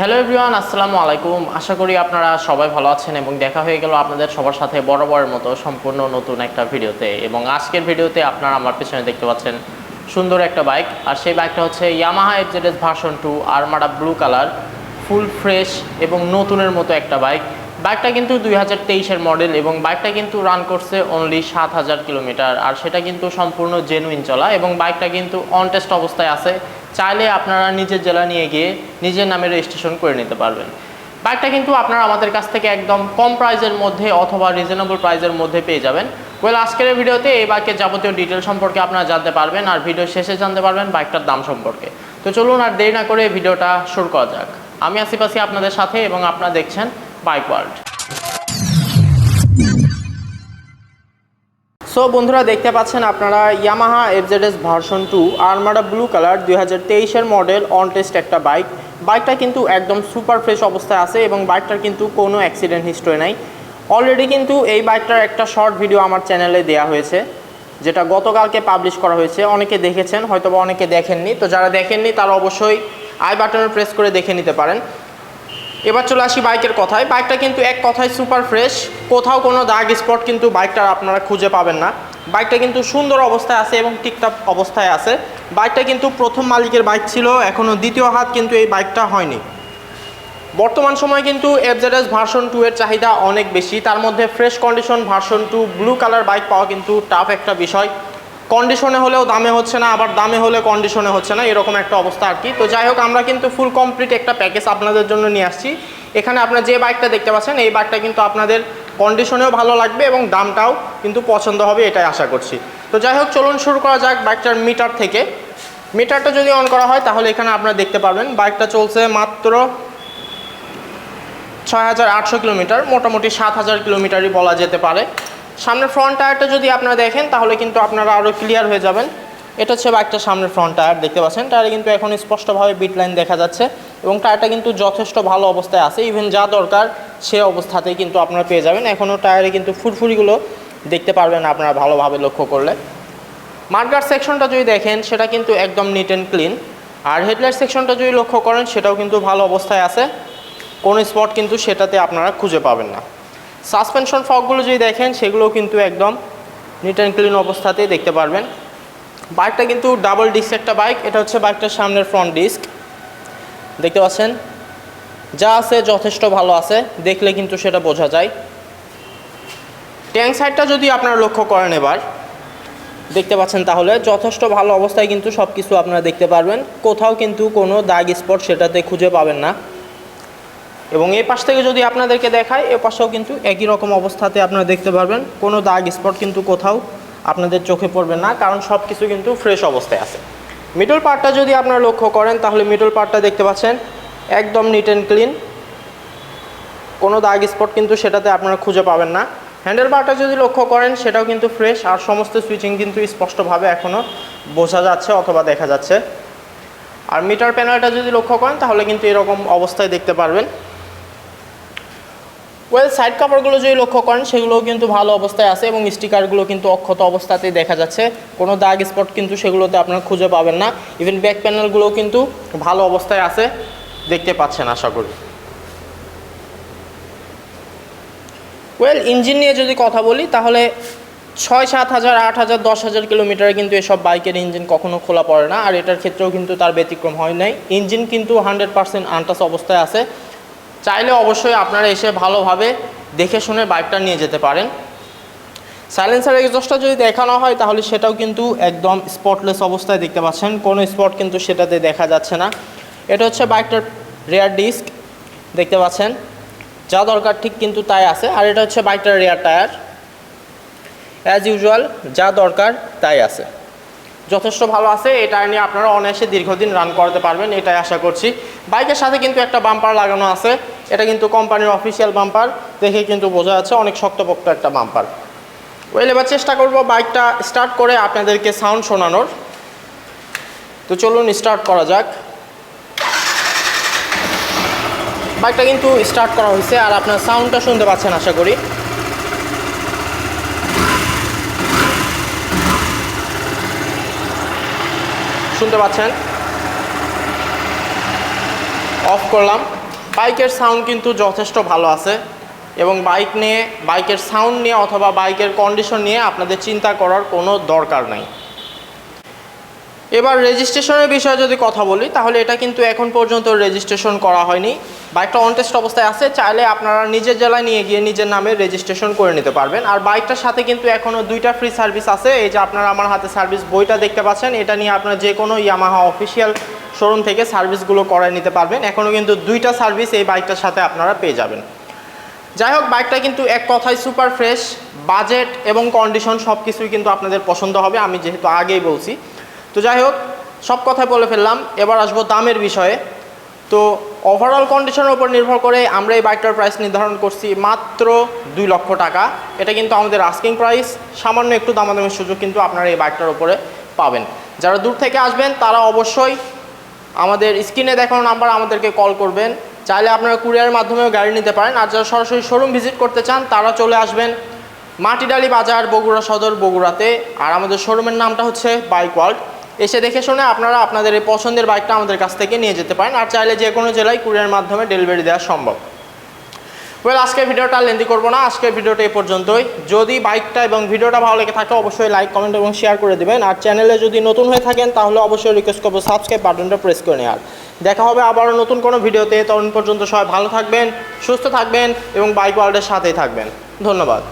Hello everyone আসসালামু আলাইকুম। আশা করি আপনারা সবাই ভালো আছেন এবং দেখা হয়ে গেল আপনাদের সবার সাথে বরাবরের মতো সম্পূর্ণ নতুন একটা ভিডিওতে। এবং আজকের ভিডিওতে আপনারা আমার পেছনে দেখতে পাচ্ছেন সুন্দর একটা বাইক। আর সেই বাইকটা হচ্ছে Yamaha FZS version two Armada blue colour full fresh এবং নতুনের মতো একটা বাইক। বাইকটা কিন্তু দুই হাজার তেইশের মডেল এবং বাইকটা কিন্তু রান করছে অনলি সাত হাজার কিলোমিটার। আর সেটা কিন্তু সম্পূর্ণ জেনুইন চলা এবং বাইকটা কিন্তু অনটেস্ট অবস্থায় আছে। চাইলে আপনারা নিজের জেলা নিয়ে গিয়ে নিজের নামে রেজিস্ট্রেশন করে নিতে পারবেন। বাইকটা কিন্তু আপনারা আমাদের কাছ থেকে একদম কম প্রাইজের মধ্যে অথবা রিজনেবল প্রাইজের মধ্যে পেয়ে যাবেন। ওয়েল আজকের ভিডিওতে এই বাইকের যাবতীয় ডিটেল সম্পর্কে আপনারা জানতে পারবেন আর ভিডিও শেষে জানতে পারবেন বাইকটার দাম সম্পর্কে। তো চলুন আর দেরি না করে ভিডিওটা শুরু করা যাক। আমি আসিফ আপনাদের সাথে এবং আপনারা দেখছেন বাইক ওয়ার্ল্ড সো বন্ধুরা দেখতে পাচ্ছেন আপনারা Yamaha FZS version two Armada blue colour দুই হাজার তেইশের মডেল অন টেস্ট একটা বাইক বাইকটা কিন্তু একদম সুপার ফ্রেশ অবস্থায় আছে এবং বাইকটার কিন্তু কোনো অ্যাক্সিডেন্ট হিস্ট্রি নাই। অলরেডি কিন্তু এই বাইকটার একটা শর্ট ভিডিও আমার চ্যানেলে দেওয়া হয়েছে, যেটা গতকালকে পাবলিশ করা হয়েছে। অনেকে দেখেছেন হয়তো বা অনেকে দেখেননি। তো যারা দেখেননি, তারা অবশ্যই আই বাটনে প্রেস করে দেখে নিতে পারেন। এবার চলে আসি বাইকের কথায়। বাইকটা কিন্তু এক কথায় সুপার ফ্রেশ কোথাও কোনো দাগ স্পট কিন্তু বাইকটার আপনারা খুঁজে পাবেন না। বাইকটা কিন্তু সুন্দর অবস্থায় আছে এবং টিকটাপ অবস্থায় আছে। বাইকটা কিন্তু প্রথম মালিকের বাইক ছিল এখনও দ্বিতীয় হাত কিন্তু এই বাইকটা হয়নি। বর্তমান সময়ে কিন্তু এফজেডএস ভার্সন টু এর চাহিদা অনেক বেশি। তার মধ্যে fresh condition version two blue colour bike পাওয়া কিন্তু টাফ একটা বিষয়। কন্ডিশনে হলেও দামে হচ্ছে না, আবার দামে হলে কন্ডিশনে হচ্ছে না, এরকম একটা অবস্থা আর কি। তো যাই হোক, আমরা কিন্তু ফুল কমপ্লিট একটা প্যাকেজ আপনাদের জন্য নিয়ে আসছি। এখানে আপনার যে বাইকটা দেখতে পাচ্ছেন, এই বাইকটা কিন্তু আপনাদের কন্ডিশনেও ভালো লাগবে এবং দামটাও কিন্তু পছন্দ হবে, এটাই আশা করছি। তো যাই হোক, চলুন শুরু করা যাক বাইকটার মিটার থেকে। মিটারটা যদি অন করা হয়, তাহলে এখানে আপনারা দেখতে পাবেন বাইকটা চলছে মাত্র ছয় হাজার আটশো কিলোমিটার, মোটামুটি সাত হাজার কিলোমিটারই বলা যেতে পারে। সামনের ফ্রন্ট টায়ারটা যদি আপনারা দেখেন, তাহলে কিন্তু আপনারা আরও ক্লিয়ার হয়ে যাবেন। এটা হচ্ছে বাইকটার সামনের ফ্রন্ট টায়ার দেখতে পাচ্ছেন। টায়ারে কিন্তু এখন স্পষ্টভাবে বিট লাইন দেখা যাচ্ছে এবং টায়ারটা কিন্তু যথেষ্ট ভালো অবস্থায় আছে। ইভেন যা দরকার, সে অবস্থাতেই কিন্তু আপনারা পেয়ে যাবেন। এখনও টায়ারে কিন্তু ফুরফুরিগুলো দেখতে পারবেন আপনারা ভালোভাবে লক্ষ্য করলে। মার্গার সেকশনটা যদি দেখেন, সেটা কিন্তু একদম নিট অ্যান্ড ক্লিন আর হেডলাইট সেকশনটা যদি লক্ষ্য করেন, সেটাও কিন্তু ভালো অবস্থায় আছে। কোনো স্পট কিন্তু সেটাতে আপনারা খুঁজে পাবেন না। সাসপেনশন ফকগুলো যদি দেখেন, সেগুলোও কিন্তু একদম নিট অ্যান্ড ক্লিন অবস্থাতেই দেখতে পারবেন। বাইকটা কিন্তু ডাবল ডিস্ক একটা বাইক এটা হচ্ছে বাইকটার সামনের ফ্রন্ট ডিস্ক দেখতে পাচ্ছেন? যা আছে যথেষ্ট ভালো আছে, দেখলে কিন্তু সেটা বোঝা যায়। ট্যাঙ্ক সাইডটা যদি আপনারা লক্ষ্য করেন এবার, দেখতে পাচ্ছেন তাহলে, যথেষ্ট ভালো অবস্থায় কিন্তু সব কিছু আপনারা দেখতে পারবেন। কোথাও কিন্তু কোনো দাগ স্পট সেটাতে খুঁজে পাবেন না। এবং এই পাশ থেকে যদি আপনাদেরকে দেখায়, এ পাশেও কিন্তু একই রকম অবস্থাতে আপনারা দেখতে পারবেন। কোনো দাগ স্পট কিন্তু কোথাও আপনাদের চোখে পড়বে না, কারণ সব কিছু কিন্তু ফ্রেশ অবস্থায় আছে। মিডল পার্টটা যদি আপনারা লক্ষ্য করেন, তাহলে মিডল পার্টটা দেখতে পাচ্ছেন, একদম নিট অ্যান্ড ক্লিন কোনো দাগ স্পট কিন্তু সেটাতে আপনারা খুঁজে পাবেন না। হ্যান্ডেল বারটা যদি লক্ষ্য করেন, সেটাও কিন্তু ফ্রেশ আর সমস্ত সুইচিং কিন্তু স্পষ্টভাবে এখনও বোঝা যাচ্ছে অথবা দেখা যাচ্ছে। আর মিটার প্যানেলটা যদি লক্ষ্য করেন, তাহলে কিন্তু এরকম অবস্থায় দেখতে পারবেন। ওয়েল সাইড কাভারগুলো যদি লক্ষ্য করেন, সেগুলোও কিন্তু ভালো অবস্থায় আছে এবং স্টিকারগুলো কিন্তু অক্ষত অবস্থাতেই দেখা যাচ্ছে। কোনো দাগ স্পট কিন্তু সেগুলোতে আপনারা খুঁজে পাবেন না। ইভেন ব্যাক প্যানেলগুলোও কিন্তু ভালো অবস্থায় আছে। দেখতে পাচ্ছেন, আশা করি। ওয়েল ইঞ্জিন নিয়ে যদি কথা বলি, তাহলে ছয়, সাত হাজার, আট হাজার, দশ হাজার কিলোমিটারে কিন্তু এসব বাইকের ইঞ্জিন কখনো খোলা পড়ে না। আর এটার ক্ষেত্রেও কিন্তু তার ব্যতিক্রম হয় নাই। ইঞ্জিন কিন্তু হান্ড্রেড পার্সেন্ট আনটাস অবস্থায় আছে। চাইলে অবশ্যই আপনারা এসে ভালোভাবে দেখে শুনে বাইকটা নিয়ে যেতে পারেন। সাইলেন্সার এক্সস্টটা যদি দেখানো হয়, তাহলে সেটাও কিন্তু একদম স্পটলেস অবস্থায় দেখতে পাচ্ছেন। কোনো স্পট কিন্তু সেটাতে দেখা যাচ্ছে না। এটা হচ্ছে বাইকটার রেয়ার ডিস্ক দেখতে পাচ্ছেন? যা দরকার ঠিক কিন্তু তাই আছে। আর এটা হচ্ছে বাইকটার রেয়ার টায়ার অ্যাজ ইউজুয়াল যা দরকার তাই আছে। যথেষ্ট ভালো আছে, এটা নিয়ে আপনারা অনায়াসে দীর্ঘদিন রান করতে পারবেন, এটাই আশা করছি। বাইকের সাথে কিন্তু একটা বাম্পার লাগানো আছে, এটা কিন্তু কোম্পানির অফিসিয়াল বাম্পার দেখে কিন্তু বোঝা যাচ্ছে অনেক শক্তপোক্ত একটা বাম্পার ওয়েল এবার চেষ্টা করব বাইকটা স্টার্ট করে আপনাদেরকে সাউন্ড শোনানোর। তো চলুন স্টার্ট করা যাক। বাইকটা কিন্তু স্টার্ট করা হয়েছে, আর আপনার সাউন্ডটা শুনতে পাচ্ছেন আশা করি। শুনতে পাচ্ছেন? অফ করলাম। বাইকের সাউন্ড কিন্তু যথেষ্ট ভালো আছে এবং বাইক নিয়ে, বাইকের সাউন্ড নিয়ে অথবা বাইকের কন্ডিশন নিয়ে আপনাদের চিন্তা করার কোনো দরকার নাই। এবার রেজিস্ট্রেশনের বিষয়ে যদি কথা বলি, তাহলে এটা কিন্তু এখন পর্যন্ত রেজিস্ট্রেশন করা হয়নি। বাইকটা অন টেস্ট অবস্থায় আছে, চাইলে আপনারা নিজের জেলায় নিয়ে গিয়ে নিজের নামে রেজিস্ট্রেশন করে নিতে পারবেন। আর বাইকটার সাথে কিন্তু এখনও দুইটা ফ্রি সার্ভিস আছে। এই যে আপনারা আমার হাতে সার্ভিস বইটা দেখতে পাচ্ছেন, এটা নিয়ে আপনারা যে কোনো ইয়ামাহা অফিসিয়াল শোরুম থেকে সার্ভিসগুলো করায় নিতে পারবেন। এখনও কিন্তু দুইটা সার্ভিস এই বাইকটার সাথে আপনারা পেয়ে যাবেন। যাই হোক বাইকটা কিন্তু এক কথায় সুপার ফ্রেশ বাজেট এবং কন্ডিশন সব কিছুই কিন্তু আপনাদের পছন্দ হবে। আমি যেহেতু আগেই বলছি তো যাই হোক, সব কথাই বলে ফেললাম। এবার আসব দামের বিষয়ে। তো ওভারঅল কন্ডিশনের উপর নির্ভর করে আমরা এই বাইকটার প্রাইস নির্ধারণ করছি মাত্র দুই লক্ষ টাকা। এটা কিন্তু আমাদের আস্কিং প্রাইস সামান্য একটু দামাদামের সুযোগ কিন্তু আপনারা এই বাইকটার উপরে পাবেন। যারা দূর থেকে আসবেন, তারা অবশ্যই আমাদের স্ক্রিনে দেখানো নাম্বার আমাদেরকে কল করবেন। চাইলে আপনারা কুরিয়ারের মাধ্যমেও গাড়ি নিতে পারেন। আর যারা সরাসরি শোরুম ভিজিট করতে চান, তারা চলে আসবেন মাটিডালি বাজার, বগুড়া সদর, বগুড়াতে। আর আমাদের শোরুমের নামটা হচ্ছে বাইক ওয়ার্ল্ড এসে দেখে শুনে আপনারা আপনাদের এই পছন্দের বাইকটা আমাদের কাছ থেকে নিয়ে যেতে পারেন, আর চাইলে যে কোনো জেলায় কুরিয়ারের মাধ্যমে ডেলিভারি দেওয়া সম্ভব। ওয়েল আজকের ভিডিওটা লেন্দি করব না, আজকের ভিডিওটা এই পর্যন্তই। যদি বাইকটা এবং ভিডিওটা ভালো লেগে থাকে, অবশ্যই লাইক কমেন্ট এবং শেয়ার করে দেবেন। আর চ্যানেলে যদি নতুন হয়ে থাকেন, তাহলে অবশ্যই রিকোয়েস্ট করব সাবস্ক্রাইব বাটনটা প্রেস করে নেওয়ার। দেখা হবে আবারও নতুন কোনো ভিডিওতে। তখন পর্যন্ত সবাই ভালো থাকবেন, সুস্থ থাকবেন এবং বাইক ওয়ার্ল্ডের সাথেই থাকবেন। ধন্যবাদ।